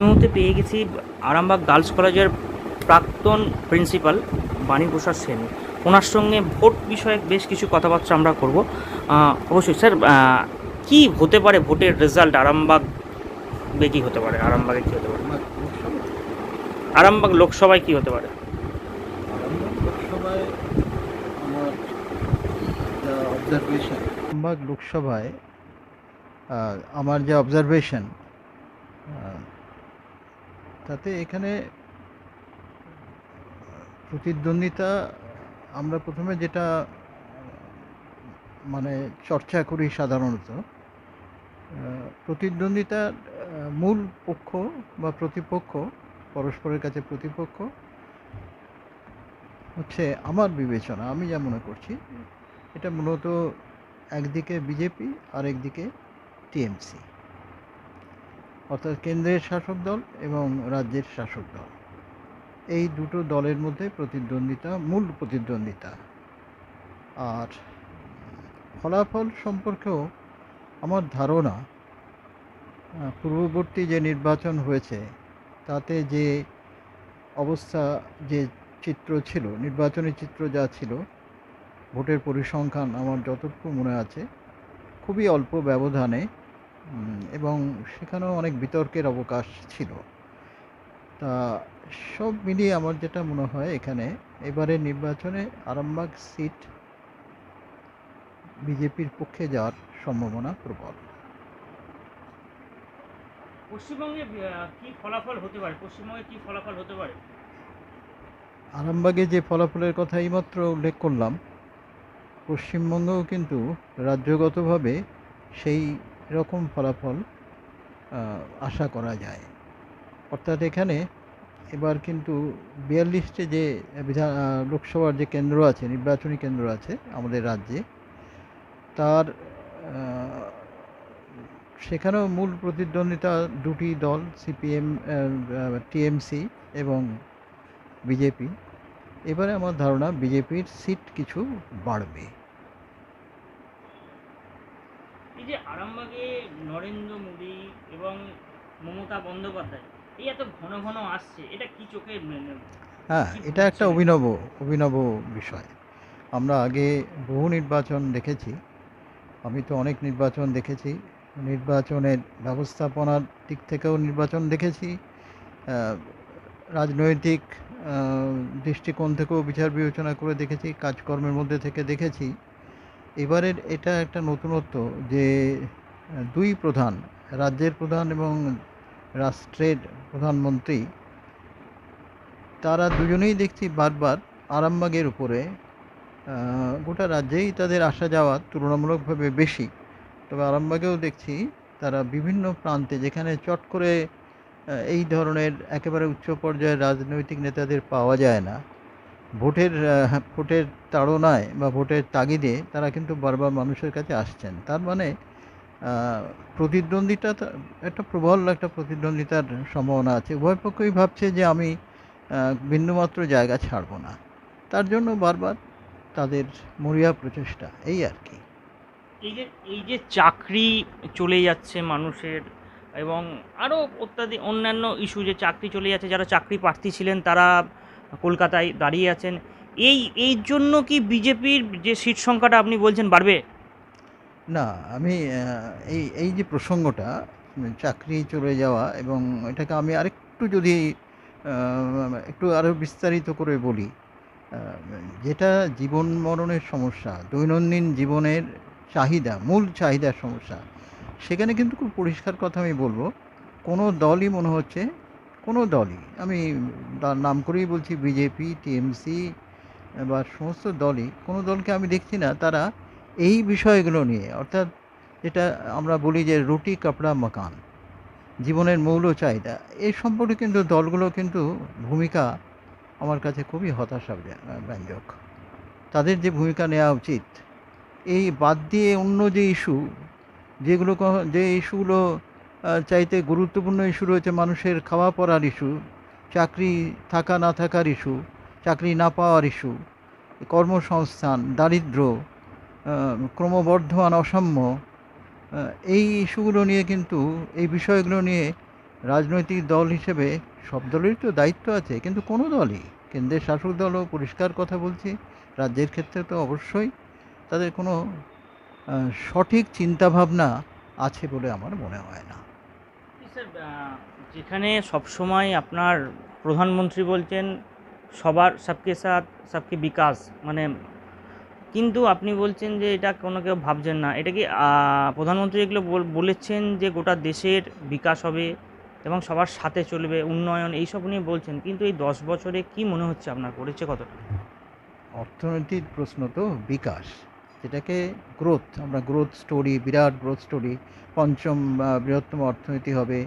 মুহূর্তে পেয়ে গেছি আরামবাগ গার্লস কলেজের প্রাক্তন প্রিন্সিপাল বাণী প্রসাদ সেন। ওনার সঙ্গে ভোট বিষয়ক বেশ কিছু কথাবার্তা আমরা করব। অবশ্যই স্যার কি হতে পারে ভোটের রেজাল্ট আরামবাগ কী হতে পারে? আরামবাগে কী হতে পারে? আরামবাগ লোকসভায়? কী হতে পারে? আরামবাগ লোকসভায় আমার যে অবজারভেশন আরামবাগ লোকসভায় আহ, আমার যে অবজারভেশন তাতে এখানে, প্রতিদ্বন্দ্বিতা আমরা প্রথমে যেটা মানে চর্চা করি সাধারণত প্রতিদ্বন্দ্বিতার মূল পক্ষ বা প্রতিপক্ষ, পরস্পরের কাছে প্রতিপক্ষ, হচ্ছে আমার বিবেচনা, আমি যা মনে করছি, এটা মূলত একদিকে বিজেপি আর একদিকে টিএমসি। অর্থাৎ কেন্দ্রের শাসক দল এবং রাজ্যের শাসক দল। এই দুটো দলের মধ্যে প্রতিদ্বন্দ্বিতা, মূল প্রতিদ্বন্দ্বিতা। আর ফলাফল সম্পর্কেও আমার ধারণা পূর্ববর্তী যে নির্বাচন হয়েছে, তাতে যে অবস্থা, যে চিত্র ছিল, নির্বাচনী চিত্র যা ছিল, ভোটের পরিসংখ্যান আমার যতটুকু মনে আছে, খুবই অল্প ব্যবধানে এবং সেখানেও অনেক বিতর্কের অবকাশ ছিল। তা সব মিলিয়ে আমার যেটা মনে হয় এখানে এবারের নির্বাচনে আরামবাগ সিট বিজেপির পক্ষে যাওয়ার সম্ভাবনা প্রবল। পশ্চিমবঙ্গে কী ফলাফল হতে পারে? পশ্চিমবঙ্গে কী ফলাফল হতে পারে? আরামবাগে যে ফলাফলের কথা এইমাত্র উল্লেখ করলাম পশ্চিমবঙ্গেও কিন্তু রাজ্যগতভাবে সেই রকম ফলাফল আশা করা যায়। অর্থাৎ এখানে এবার কিন্তু বিয়াল্লিশটি যে বিধান লোকসভার যে কেন্দ্র আছে, নির্বাচনী কেন্দ্র আছে আমাদের রাজ্যে, তার সেখানেও মূল প্রতিদ্বন্দ্বিতা দুটি দল, সিপিএম টিএমসি এবং বিজেপি। এবারে আমার ধারণা বিজেপির সিট কিছু বাড়বে। এই যে আরামবাগে নরেন্দ্র মোদী এবং মমতা বন্দ্যোপাধ্যায় এই এত ঘন ঘন আসছে এটা কি চোখে হ্যাঁ এটা একটা অভিনব অভিনব বিষয়। আমরা আগে বহু নির্বাচন দেখেছি আমি তো অনেক নির্বাচন দেখেছি। নির্বাচনের ব্যবস্থাপনার দিক থেকেও নির্বাচন দেখেছি। রাজনৈতিক দৃষ্টিকোণ থেকেও বিচার বিবেচনা করে দেখেছি কাজকর্মের মধ্যে থেকে দেখেছি। এবারের এটা একটা নতুনত্ব যে, দুই প্রধান, রাজ্যের প্রধান এবং রাষ্ট্রের প্রধানমন্ত্রী, তারা দুজনেই দেখছি বারবার আরামবাগের উপরে গোটা রাজ্যেই তাদের আসা যাওয়া তুলনামূলকভাবে বেশি। তবে আরামবাগেও দেখছি তারা বিভিন্ন প্রান্তে যেখানে চট করে এই ধরনের একেবারে উচ্চ পর্যায়ের রাজনৈতিক নেতাদের পাওয়া যায় না। ভোটের ভোটের তাড়নায় বা ভোটের তাগিদে তারা কিন্তু বারবার মানুষের কাছে আসছেন। তার মানে প্রতিদ্বন্দ্বিতা একটা প্রবল একটা প্রতিদ্বন্দ্বিতার সম্ভাবনা আছে। উভয় পক্ষই ভাবছে যে আমি বিন্দুমাত্র জায়গা ছাড়ব না। তার জন্য বারবার তাদের মরিয়া প্রচেষ্টা, এই আর কি। এই যে এই যে চাকরি চলে যাচ্ছে মানুষের এবং আরও অত্যাধিক অন্যান্য ইস্যু যে চাকরি চলে যাচ্ছে, যারা চাকরি প্রার্থী ছিলেন, তারা কলকাতায় দাঁড়িয়ে আছেন। এই এই জন্য কি বিজেপির যে সিট সংখ্যাটা আপনি বলছেন বাড়বে? না, আমি এই এই যে প্রসঙ্গটা, চাকরি চলে যাওয়া এবং এটাকে আমি আরেকটু যদি একটু আরও বিস্তারিত করে বলি যেটা জীবন মরণের সমস্যা, দৈনন্দিন জীবনের চাহিদা, মূল চাহিদার সমস্যা, সেখানে কিন্তু খুব পরিষ্কার কথা আমি বলব, কোনো দলই মনে হচ্ছে কোনো দলই, আমি তার নাম করেই বলছি বিজেপি, টিএমসি বা সমস্ত দলই, কোনো দলকে আমি দেখছি না, তারা এই বিষয়গুলো নিয়ে, অর্থাৎ যেটা আমরা বলি যে রুটি কাপড়া মাকান জীবনের মৌল চাহিদা এই সম্পর্কে কিন্তু দলগুলো কিন্তু ভূমিকা আমার কাছে খুবই হতাশা ব্যঞ্জক। তাদের যে ভূমিকা নেওয়া উচিত, এই বাদ দিয়ে অন্য যে ইস্যু, যেগুলো যে ইস্যুগুলো চাইতে গুরুত্বপূর্ণ ইস্যু রয়েছে মানুষের খাওয়া পড়ার ইস্যু চাকরি থাকা না থাকার ইস্যু চাকরি না পাওয়ার ইস্যু কর্মসংস্থান, দারিদ্র ক্রমবর্ধমান অসাম্য এই ইস্যুগুলো নিয়ে কিন্তু, এই বিষয়গুলো নিয়ে রাজনৈতিক দল হিসেবে সব দলেরই তো দায়িত্ব আছে, কিন্তু কোনো দলই, কেন্দ্রের শাসক দলও পরিষ্কার কথা বলছি, রাজ্যের ক্ষেত্রে তো অবশ্যই তাদের কোনো সঠিক চিন্তাভাবনা আছে বলে আমার মনে হয় না। যেখানে সবসময় আপনার প্রধানমন্ত্রী বলছেন, সবার, সবকে সাথ, সবকে বিকাশ মানে কিন্তু আপনি বলছেন যে এটা কোনো কেউ ভাবছেন না। এটা কি প্রধানমন্ত্রী এগুলো বলেছেন যে গোটা দেশের বিকাশ হবে এবং সবার সাথে চলবে, উন্নয়ন, এইসব নিয়ে বলছেন, কিন্তু এই দশ বছরে কি মনে হচ্ছে আপনার? করেছে কতটা? অর্থনীতির প্রশ্ন তো বিকাশ। যেটাকে গ্রোথ আমরা গ্রোথ স্টোরি বিরাট গ্রোথ স্টোরি পঞ্চম বৃহত্তম অর্থনীতি হবে।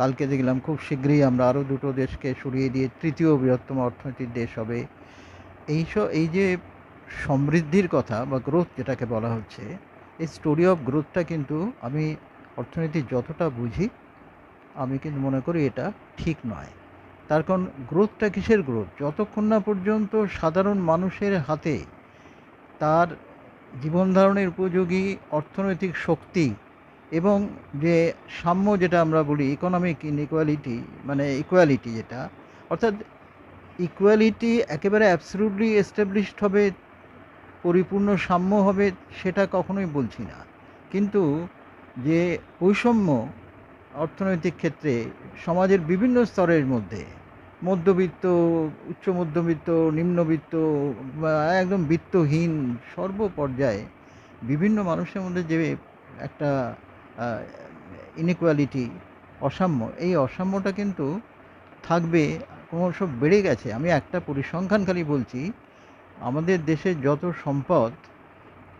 কালকে দেখলাম খুব শীঘ্রই আমরা আরও দুটো দেশকে সরিয়ে দিয়ে তৃতীয় বৃহত্তম অর্থনীতির দেশ হবে। এইসব এই যে সমৃদ্ধির কথা বা গ্রোথ যেটাকে বলা হচ্ছে, এই স্টোরি অফ গ্রোথটা কিন্তু আমি অর্থনীতি যতটা বুঝি, আমি কিন্তু মনে করি এটা ঠিক নয়। তার কারণ গ্রোথটা কিসের গ্রোথ যতক্ষণ না পর্যন্ত সাধারণ মানুষের হাতে তার জীবন ধারণের উপযোগী অর্থনৈতিক শক্তি এবং যে সাম্য যেটা আমরা বলি ইকোনমিক ইনইকুয়ালিটি মানে ইকুয়ালিটি যেটা, অর্থাৎ ইকুয়ালিটি একেবারে অ্যাবসলুটলি এস্টাবলিশড হবে, পরিপূর্ণ সাম্য হবে সেটা কখনোই বলছি না। কিন্তু যে বৈষম্য অর্থনৈতিক ক্ষেত্রে সমাজের বিভিন্ন স্তরের মধ্যে মধ্যবিত্ত, উচ্চ মধ্যবিত্ত, নিম্নবিত্ত একদম বিত্তহীন সর্বপর্যায়ে বিভিন্ন মানুষের মধ্যে যে একটা ইনইকুয়ালিটি অসাম্য, এই অসাম্যটা কিন্তু থাকবে, ক্রমশ বেড়ে গেছে। আমি একটা পরিসংখ্যান খালি বলছি, আমাদের দেশের যত সম্পদ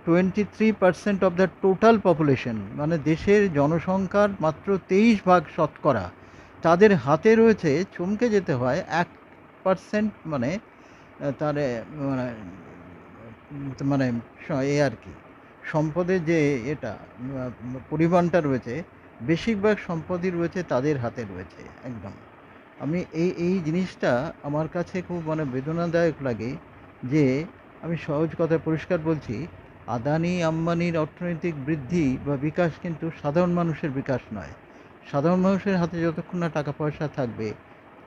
twenty three percent of the total population মানে দেশের জনসংখ্যার মাত্র তেইশ ভাগ শতকরা। তাদের হাতে রয়েছে চমকে যেতে হয় এক পার্সেন্ট মানে তার মানে মানে এ আর কি। সম্পদের যে এটা পরিমাণটা রয়েছে, বেশিরভাগ সম্পদই রয়েছে তাদের হাতে রয়েছে, একদম। আমি এই এই জিনিসটা আমার কাছে খুব মানে বেদনাদায়ক লাগে যে, আমি সহজ কথা পরিষ্কার বলছি আদানি আম্বানির অর্থনৈতিক বৃদ্ধি বা বিকাশ কিন্তু সাধারণ মানুষের বিকাশ নয়। সাধারণ মানুষের হাতে যতক্ষণ না টাকা পয়সা থাকবে,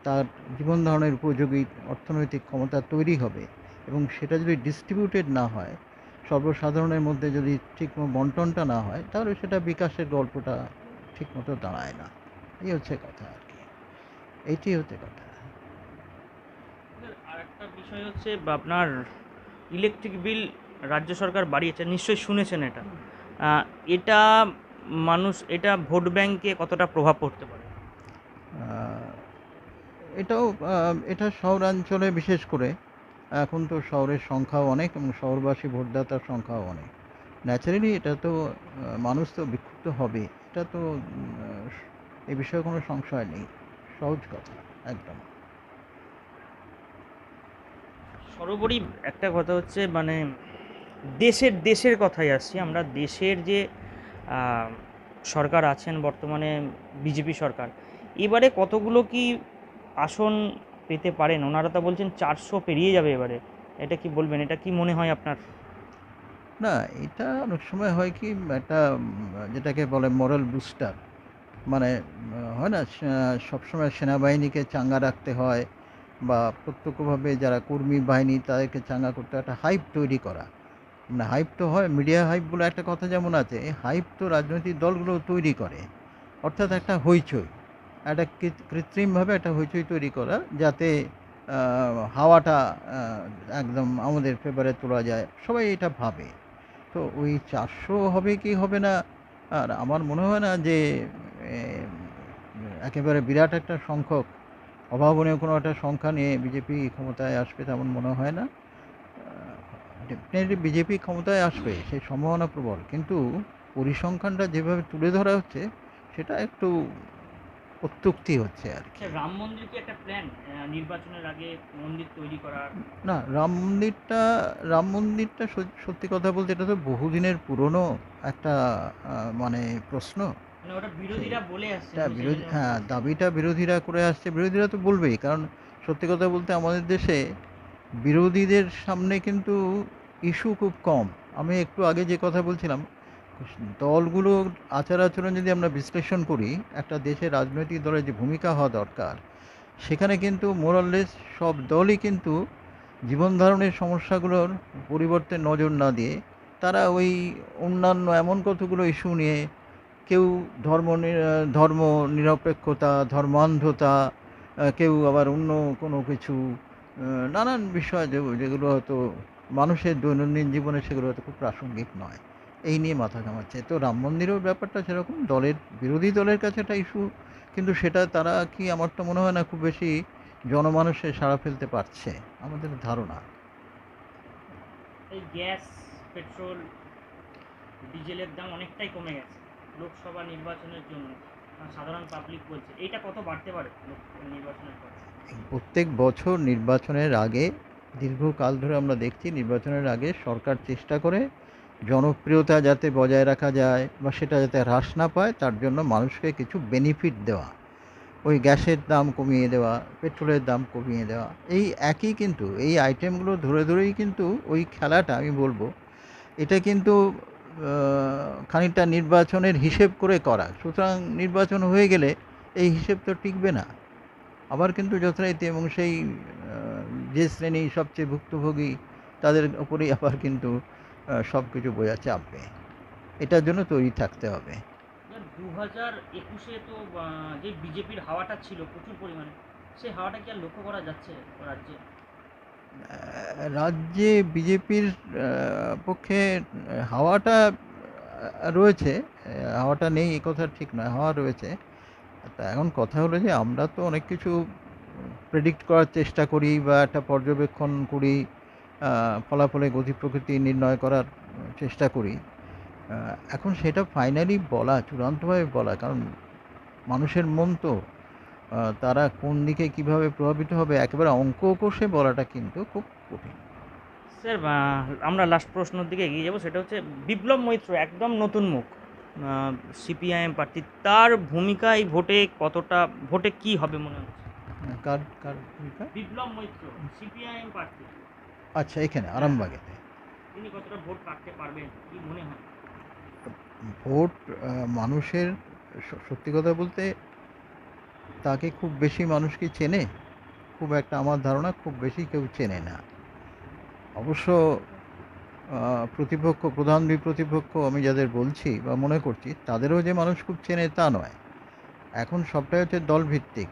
তার জীবন ধারণের উপযোগী অর্থনৈতিক ক্ষমতা তৈরি হবে এবং সেটা যদি ডিস্ট্রিবিউটেড না হয়, সর্বসাধারণের মধ্যে যদি ঠিক বন্টনটা না হয়, তাহলে সেটা বিকাশের গল্পটা ঠিকমতো দাঁড়ায় না। এই হচ্ছে কথা আর কি। এইটি হচ্ছে কথা। আর একটা বিষয় হচ্ছে আপনার ইলেকট্রিক বিল রাজ্য সরকার বাড়িয়েছে, নিশ্চয়ই শুনেছেন এটা। এটা মানুষ এটা ভোট ব্যাংকে কতটা প্রভাব পড়তে পারে? এটাও এটা শহরাঞ্চলে বিশেষ করে এখন তো শহরের সংখ্যাও অনেক এবং শহরবাসী ভোটদাতার সংখ্যাও অনেক। ন্যাচারালি এটা তো মানুষ তো বিক্ষুব্ধ হবে এটা তো এ বিষয়ে কোনো সংশয় নেই সহজ কথা একদম। সর্বোপরি একটা কথা হচ্ছে মানে দেশের দেশের কথাই আসছি আমরা দেশের যে সরকার আছেন বর্তমানে বিজেপি সরকার। এবারে কতগুলো কি আসন পেতে পারেন? ওনারা তো বলছেন চারশো পেরিয়ে যাবে এবারে। এটা কি বলবেন? এটা কি মনে হয় আপনার? না, এটা অনেক সময় হয় কি, একটা, যেটাকে বলে মোরাল বুস্টার মানে হয় না সবসময় সেনাবাহিনীকে চাঙ্গা রাখতে হয় বা প্রত্যক্ষভাবে যারা কর্মী বাহিনী, তাদেরকে চাঙ্গা করতে একটা হাইপ তৈরি করা। মানে হাইপ তো হয় মিডিয়া হাইপ বলে একটা কথা যেমন আছে, এই হাইপ তো রাজনৈতিক দলগুলো তৈরি করে, অর্থাৎ একটা হইচই, একটা কৃত- কৃত্রিমভাবে একটা হইচই তৈরি করা, যাতে হাওয়াটা একদম আমাদের ফেভারে তোলা যায়, সবাই এটা ভাবে, তো ওই চারশো হবে কি হবে না, আর আমার মনে হয় না যে একেবারে বিরাট একটা সংখ্যক, অভাবনীয় কোনো একটা সংখ্যা নিয়ে বিজেপি ক্ষমতায় আসবে তেমন মনে হয় না ডেফিনেটলি বিজেপি ক্ষমতায় আসবে সেই সম্ভাবনা প্রবল। কিন্তু পরিসংখ্যানটা যেভাবে তুলে ধরা হচ্ছে সেটা একটু অত্যুক্তি হচ্ছে আর কি। রাম মন্দির কি একটা প্ল্যান নির্বাচনের আগে মন্দির তৈরি করার। না রাম মন্দিরটা রাম মন্দিরটা সত্যি কথা বলতে এটা তো বহুদিনের পুরনো একটা মানে প্রশ্ন। মানে ওটা বিরোধীরা বলে আসছে এটা বিরোধী হ্যাঁ দাবিটা বিরোধীরা করে আসছে। বিরোধীরা তো বলবেই কারণ সত্যি কথা বলতে আমাদের দেশে বিরোধীদের সামনে কিন্তু ইস্যু খুব কম। আমি একটু আগে যে কথা বলছিলাম দলগুলোর আচার আচরণ যদি আমরা বিশ্লেষণ করি, একটা দেশের রাজনৈতিক দলের যে ভূমিকা হওয়া দরকার, সেখানে কিন্তু মোরাললেস সব দলই কিন্তু জীবন ধারণের সমস্যাগুলোর পরিবর্তে নজর না দিয়ে তারা ওই অন্যান্য এমন কতগুলো ইস্যু নিয়ে কেউ ধর্ম ধর্ম নিরপেক্ষতা ধর্মান্ধতা কেউ আবার অন্য কোনো কিছু নানান বিষয় যেগুলো হয়তো মানুষের দৈনন্দিন জীবনে সেগুলো হয়তো খুব প্রাসঙ্গিক নয়। এই নিয়ে মাথা ঘামাচ্ছে। তো রাম মন্দিরের ব্যাপারটা সেরকম, দলের, বিরোধী দলের কাছে একটা ইস্যু কিন্তু সেটা তারা কি আমার তো মনে হয় না খুব বেশি জনমানুষে সাড়া ফেলতে পারছে, আমাদের ধারণা। গ্যাস, পেট্রোল, ডিজেলের দাম অনেকটাই কমে গেছে লোকসভা নির্বাচনের জন্য। সাধারণ পাবলিক বলছে। এইটা কত বাড়তে পারে নির্বাচনের পর? প্রত্যেক বছর নির্বাচনের আগে, দীর্ঘকাল ধরে আমরা দেখছি নির্বাচনের আগে সরকার চেষ্টা করে জনপ্রিয়তা যাতে বজায় রাখা যায় বা সেটা যাতে হ্রাস না পায়, তার জন্য মানুষকে কিছু বেনিফিট দেওয়া। ওই গ্যাসের দাম কমিয়ে দেওয়া, পেট্রোলের দাম কমিয়ে দেওয়া, এই একই কিন্তু, এই আইটেমগুলো ধরে ধরেই কিন্তু ওই খেলাটা, আমি বলব, এটা কিন্তু খানিকটা নির্বাচনের হিসেব করে করা। সুতরাং নির্বাচন হয়ে গেলে এই হিসেব তো টিকবে না। আবার কিন্তু যথারীতি এবং সেই যে শ্রেণি সবচেয়ে ভুক্তভোগী তাদের উপরেই আবার কিন্তু সব কিছু বোঝা চাপবে। এটার জন্য তৈরি থাকতে হবে। দু হাজার একুশে তো যে বিজেপির হাওয়াটা ছিল প্রচুর পরিমাণে সেই হাওয়াটা কি আর লক্ষ্য করা যাচ্ছে রাজ্যে? রাজ্যে বিজেপির পক্ষে হাওয়াটা রয়েছে হাওয়াটা নেই এ কথা ঠিক নয় হাওয়া রয়েছে। তা এখন কথা হলো যে আমরা তো অনেক কিছু প্রেডিক্ট করার চেষ্টা করি বা একটা পর্যবেক্ষণ করি ফলাফলে গতি প্রকৃতি নির্ণয় করার চেষ্টা করি। এখন সেটা ফাইনালি বলা, চূড়ান্তভাবে বলা, কারণ মানুষের মন তো তারা কোন দিকে কীভাবে প্রভাবিত হবে, একেবারে অঙ্ক কষে বলাটা কিন্তু খুব কঠিন। স্যার আমরা লাস্ট প্রশ্নের দিকে এগিয়ে যাব, সেটা হচ্ছে বিপ্লব মৈত্র, একদম নতুন মুখ। সিপিআইএম প্রার্থী তার ভূমিকা এই ভোটে কতটা ভোটে কি হবে মনে হচ্ছে? কার কার ভূমিকা? বিপ্লব মৈত্র সিপিআইএম প্রার্থী। আচ্ছা এখানে আরামবাগেতে। তিনি কতটা ভোট কাটতে পারবেন কি মনে হয়? ভোট মানুষের সত্যি কথা বলতে তাকে খুব বেশি মানুষ কি চেনে? খুব একটা আমার ধারণা খুব বেশি কেউ চেনে না। অবশ্য প্রতিপক্ষ প্রধান বিপ্রতিপক্ষ আমি যাদের বলছি বা মনে করছি তাদেরও যে মানুষ খুব চেনে তা নয়। এখন সবটাই হচ্ছে দলভিত্তিক।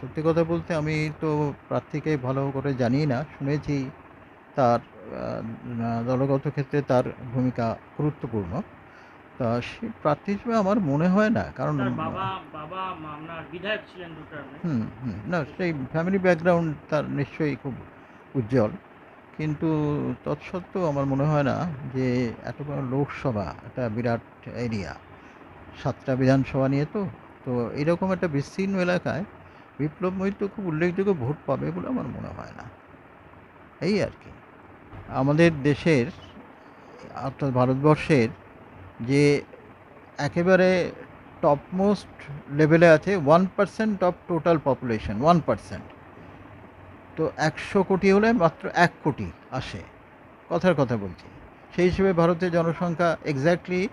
সত্যি কথা বলতে আমি তো প্রার্থীকে ভালো করে জানি না শুনেছি তার দলগত ক্ষেত্রে তার ভূমিকা গুরুত্বপূর্ণ। তা সে প্রার্থী হিসেবে আমার মনে হয় না কারণ হুম হুম না সেই ফ্যামিলি ব্যাকগ্রাউন্ড তার নিশ্চয়ই খুব উজ্জ্বল। কিন্তু তৎসত্ত্বেও আমার মনে হয় না যে এত বড় লোকসভা, একটা বিরাট এরিয়া সাতটা বিধানসভা নিয়ে তো তো এরকম একটা বিস্তীর্ণ এলাকায় বিপ্লব মৈত্র খুব উল্লেখযোগ্য ভোট পাবে বলে আমার মনে হয় না। এই আর কি। আমাদের দেশের, অর্থাৎ ভারতবর্ষের যে একেবারে টপমোস্ট লেভেলে আছে one percent of total population one percent তো একশো কোটি হলে মাত্র এক কোটি আসে। কথার কথা বলছি। সেই হিসেবে ভারতের জনসংখ্যা এক্স্যাক্টলি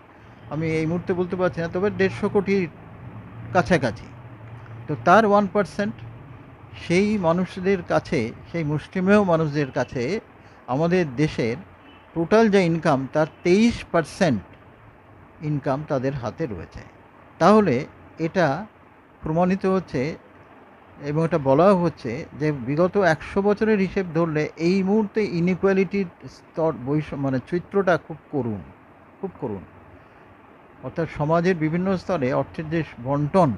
আমি এই মুহূর্তে বলতে পারছি না, তবে দেড়শো কোটির কাছাকাছি। তো তার ওয়ান পার্সেন্ট সেই মানুষদের কাছে, সেই মুষ্টিমেয় মানুষদের কাছে আমাদের দেশের টোটাল যে ইনকাম তার তেইশ পার্সেন্ট ইনকাম তাদের হাতে রয়েছে। তাহলে এটা প্রমাণিত হচ্ছে এবং এটা বলাও হচ্ছে যে বিগত একশো বছরের হিসেব ধরলে এই মুহূর্তে ইনইকুয়ালিটির স্তর বৈষম্য মানে চিত্রটা খুব করুণ খুব করুণ। অর্থাৎ সমাজের বিভিন্ন স্তরে অর্থের যে বন্টন,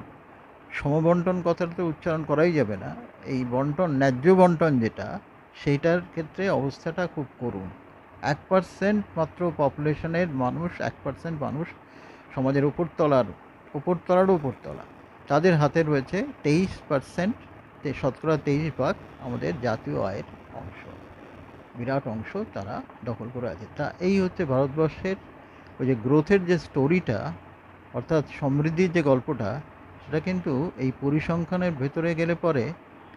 সমবন্টন কথাটা তো উচ্চারণ করাই যাবে না, এই বন্টন, ন্যায্য বন্টন যেটা, সেইটার ক্ষেত্রে অবস্থাটা খুব করুণ। এক পার্সেন্ট মাত্র পপুলেশনের মানুষ, এক পার্সেন্ট মানুষ সমাজের উপরতলার উপরতলার উপরতলা। তাদের হাতে রয়েছে তেইশ পার্সেন্ট শতকরা তেইশ ভাগ আমাদের জাতীয় আয়ের অংশ। বিরাট অংশ তারা দখল করে আছে। তা এই হচ্ছে ভারতবর্ষের ওই যে গ্রোথের যে স্টোরিটা অর্থাৎ সমৃদ্ধির যে গল্পটা, সেটা কিন্তু এই পরিসংখ্যানের ভেতরে গেলে পরে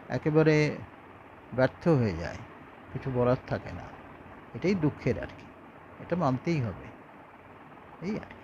একেবারে ব্যর্থ হয়ে যায়। কিছু বলার থাকে না। এটাই দুঃখের আর কি। এটা মানতেই হবে। এই আর কি।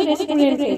রেস্টুরেন্টে